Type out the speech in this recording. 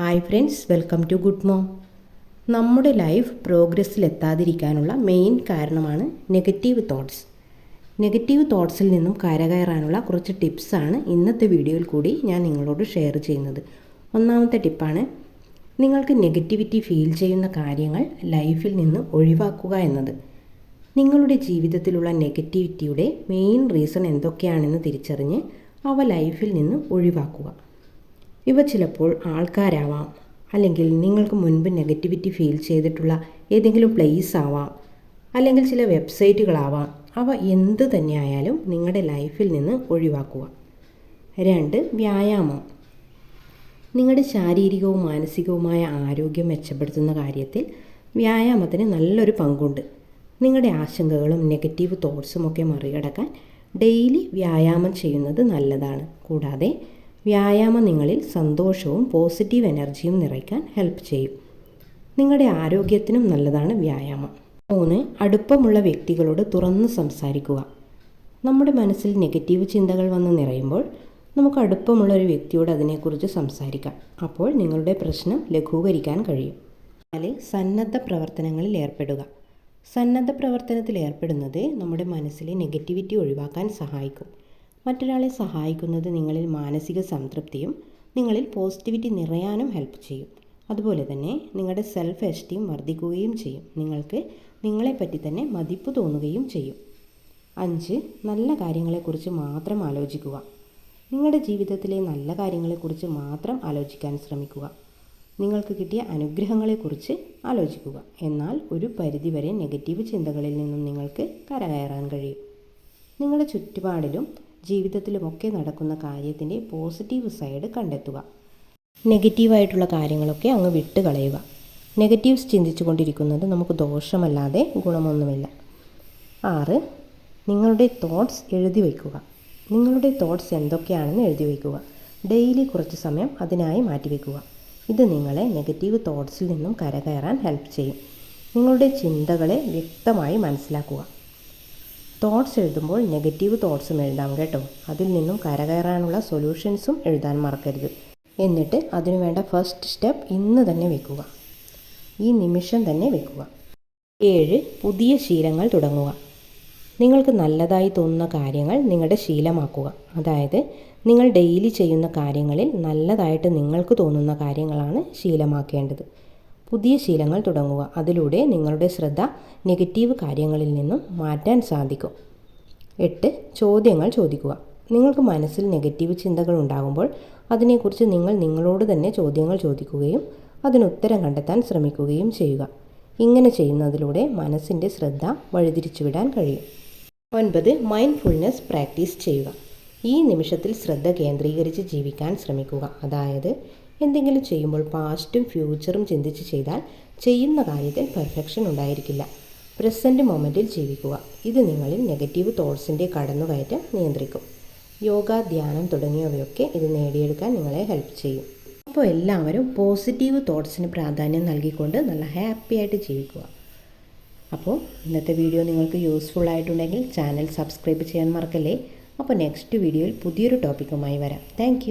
Hi friends welcome to good mom നമ്മുടെ life പ്രോഗ്രസ്സിലെത്താതിരിക്കാനുള്ള main കാരണമാണ് നെഗറ്റീവ് തോട്ട്സ് നെഗറ്റീവ് തോട്ട്സിൽ നിന്നും കരകയറാനുള്ള കുറച്ച് ടിപ്സാണ് ഇന്നത്തെ വീഡിയോയിൽ കൂടി ഞാൻ നിങ്ങളോട് ഷെയർ ചെയ്യുന്നത്. ഒന്നാമത്തെ ടിപ്പാണ് നിങ്ങൾക്ക് നെഗറ്റിവിറ്റി ഫീൽ ചെയ്യുന്ന കാര്യങ്ങൾ ലൈഫിൽ നിന്ന് ഒഴിവാക്കുക എന്നത്. നിങ്ങളുടെ ജീവിതത്തിലുള്ള നെഗറ്റിവിറ്റിയുടെ മെയിൻ റീസൺ എന്തൊക്കെയാണെന്ന് തിരിച്ചറിഞ്ഞ് അവ ലൈഫിൽ നിന്ന് ഒഴിവാക്കുക. ഇവ ചിലപ്പോൾ ആൾക്കാരാവാം അല്ലെങ്കിൽ നിങ്ങൾക്ക് മുൻപ് നെഗറ്റിവിറ്റി ഫീൽ ചെയ്തിട്ടുള്ള ഏതെങ്കിലും പ്ലേസ് ആവാം അല്ലെങ്കിൽ ചില വെബ്സൈറ്റുകളാവാം അവ എന്ത് തന്നെയായാലും നിങ്ങളുടെ ലൈഫിൽ നിന്ന് ഒഴിവാക്കുക. രണ്ട് വ്യായാമം. നിങ്ങളുടെ ശാരീരികവും മാനസികവുമായ ആരോഗ്യം മെച്ചപ്പെടുത്തുന്ന കാര്യത്തിൽ വ്യായാമത്തിന് നല്ലൊരു പങ്കുണ്ട്. നിങ്ങളുടെ ആശങ്കകളും നെഗറ്റീവ് തോട്ട്സും ഒക്കെ മറികടക്കാൻ ഡെയിലി വ്യായാമം ചെയ്യുന്നത് നല്ലതാണ്. കൂടാതെ വ്യായാമം നിങ്ങളിൽ സന്തോഷവും പോസിറ്റീവ് എനർജിയും നിറയ്ക്കാൻ ഹെൽപ്പ് ചെയ്യും. നിങ്ങളുടെ ആരോഗ്യത്തിനും നല്ലതാണ് വ്യായാമം. മൂന്ന് അടുപ്പമുള്ള വ്യക്തികളോട് തുറന്ന് സംസാരിക്കുക. നമ്മുടെ മനസ്സിൽ നെഗറ്റീവ് ചിന്തകൾ വന്ന് നിറയുമ്പോൾ നമുക്ക് അടുപ്പമുള്ള ഒരു വ്യക്തിയോട് അതിനെക്കുറിച്ച് സംസാരിക്കാം. അപ്പോൾ നിങ്ങളുടെ പ്രശ്നം ലഘൂകരിക്കാൻ കഴിയും. നാല് സന്നദ്ധ പ്രവർത്തനങ്ങളിൽ ഏർപ്പെടുക. സന്നദ്ധ പ്രവർത്തനത്തിൽ ഏർപ്പെടുന്നത് നമ്മുടെ മനസ്സിലെ നെഗറ്റിവിറ്റി ഒഴിവാക്കാൻ സഹായിക്കും. മറ്റൊരാളെ സഹായിക്കുന്നത് നിങ്ങളിൽ മാനസിക സംതൃപ്തിയും നിങ്ങളിൽ പോസിറ്റിവിറ്റി നിറയാനും ഹെൽപ്പ് ചെയ്യും. അതുപോലെ തന്നെ നിങ്ങളുടെ സെൽഫ് എസ്റ്റീം വർദ്ധിക്കുകയും ചെയ്യും. നിങ്ങൾക്ക് നിങ്ങളെപ്പറ്റി തന്നെ മതിപ്പ് തോന്നുകയും ചെയ്യും. അഞ്ച് നല്ല കാര്യങ്ങളെക്കുറിച്ച് മാത്രം ആലോചിക്കുക. നിങ്ങളുടെ ജീവിതത്തിലെ നല്ല കാര്യങ്ങളെക്കുറിച്ച് മാത്രം ആലോചിക്കാൻ ശ്രമിക്കുക. നിങ്ങൾക്ക് കിട്ടിയ അനുഗ്രഹങ്ങളെക്കുറിച്ച് ആലോചിക്കുക. എന്നാൽ ഒരു പരിധിവരെ നെഗറ്റീവ് ചിന്തകളിൽ നിന്നും നിങ്ങൾക്ക് കരകയറാൻ കഴിയും. നിങ്ങളുടെ ചുറ്റുപാടിലും ജീവിതത്തിലുമൊക്കെ നടക്കുന്ന കാര്യത്തിന്റെ പോസിറ്റീവ് സൈഡ് കണ്ടെത്തുക. നെഗറ്റീവായിട്ടുള്ള കാര്യങ്ങളൊക്കെ അങ്ങ് വിട്ട് കളയുക നെഗറ്റീവ്സ് ചിന്തിച്ചു കൊണ്ടിരിക്കുന്നത് നമുക്ക് ദോഷമല്ലാതെ ഗുണമൊന്നുമില്ല. ആറ് നിങ്ങളുടെ തോട്ട്സ് എഴുതി വയ്ക്കുക. നിങ്ങളുടെ തോട്ട്സ് എന്തൊക്കെയാണെന്ന് എഴുതി വയ്ക്കുക. ഡെയിലി കുറച്ച് സമയം അതിനായി മാറ്റിവെക്കുക ഇത് നിങ്ങളെ നെഗറ്റീവ് തോട്ട്സിൽ നിന്നും കരകയറാൻ ഹെൽപ്പ് ചെയ്യും. നിങ്ങളുടെ ചിന്തകളെ വ്യക്തമായി മനസ്സിലാക്കുക. തോട്ട്സ് എഴുതുമ്പോൾ നെഗറ്റീവ് തോട്ട്സും എഴുതാം കേട്ടോ. അതിൽ നിന്നും കരകയറാനുള്ള സൊല്യൂഷൻസും എഴുതാൻ മറക്കരുത്. എന്നിട്ട് അതിനുവേണ്ട ഫസ്റ്റ് സ്റ്റെപ്പ് ഇന്ന് തന്നെ വെക്കുക. ഈ നിമിഷം തന്നെ വെക്കുക. ഏഴ് പുതിയ ശീലങ്ങൾ തുടങ്ങുക. നിങ്ങൾക്ക് നല്ലതായി തോന്നുന്ന കാര്യങ്ങൾ നിങ്ങളുടെ ശീലമാക്കുക. അതായത് നിങ്ങൾ ഡെയിലി ചെയ്യുന്ന കാര്യങ്ങളിൽ നല്ലതായിട്ട് നിങ്ങൾക്ക് തോന്നുന്ന കാര്യങ്ങളാണ് ശീലമാക്കേണ്ടത്. പുതിയ ശീലങ്ങൾ തുടങ്ങുക. അതിലൂടെ നിങ്ങളുടെ ശ്രദ്ധ നെഗറ്റീവ് കാര്യങ്ങളിൽ നിന്നും മാറ്റാൻ സാധിക്കും. എട്ട് ചോദ്യങ്ങൾ ചോദിക്കുക. നിങ്ങൾക്ക് മനസ്സിൽ നെഗറ്റീവ് ചിന്തകൾ ഉണ്ടാകുമ്പോൾ അതിനെക്കുറിച്ച് നിങ്ങൾ നിങ്ങളോട് തന്നെ ചോദ്യങ്ങൾ ചോദിക്കുകയും അതിനുത്തരം കണ്ടെത്താൻ ശ്രമിക്കുകയും ചെയ്യുക. ഇങ്ങനെ ചെയ്യുന്നതിലൂടെ മനസ്സിന്റെ ശ്രദ്ധ വഴിതിരിച്ചുവിടാൻ കഴിയും. ഒൻപത് മൈൻഡ്ഫുൾനെസ് പ്രാക്ടീസ് ചെയ്യുക. ഈ നിമിഷത്തിൽ ശ്രദ്ധ കേന്ദ്രീകരിച്ച് ജീവിക്കാൻ ശ്രമിക്കുക. അതായത് എന്തെങ്കിലും ചെയ്യുമ്പോൾ പാസ്റ്റും ഫ്യൂച്ചറും ചിന്തിച്ച് ചെയ്താൽ ചെയ്യുന്ന കാര്യത്തിൽ പെർഫെക്ഷൻ ഉണ്ടായിരിക്കില്ല. പ്രസന്റ് മൊമെന്റിൽ ജീവിക്കുക. ഇത് നിങ്ങളിൽ നെഗറ്റീവ് തോട്ട്സിന്റെ കടന്നുകയറ്റം നിയന്ത്രിക്കും. യോഗ ധ്യാനം തുടങ്ങിയവയൊക്കെ ഇത് നേടിയെടുക്കാൻ നിങ്ങളെ ഹെൽപ്പ് ചെയ്യും. അപ്പോൾ എല്ലാവരും പോസിറ്റീവ് തോട്ട്സിന് പ്രാധാന്യം നൽകിക്കൊണ്ട് നല്ല ഹാപ്പി ആയിട്ട് ജീവിക്കുക. അപ്പോൾ ഇന്നത്തെ വീഡിയോ നിങ്ങൾക്ക് യൂസ്ഫുൾ ആയിട്ടുണ്ടെങ്കിൽ ചാനൽ സബ്സ്ക്രൈബ് ചെയ്യാൻ മറക്കല്ലേ? അപ്പോൾ നെക്സ്റ്റ് വീഡിയോയിൽ പുതിയൊരു ടോപ്പിക്കുമായി വരാം. താങ്ക്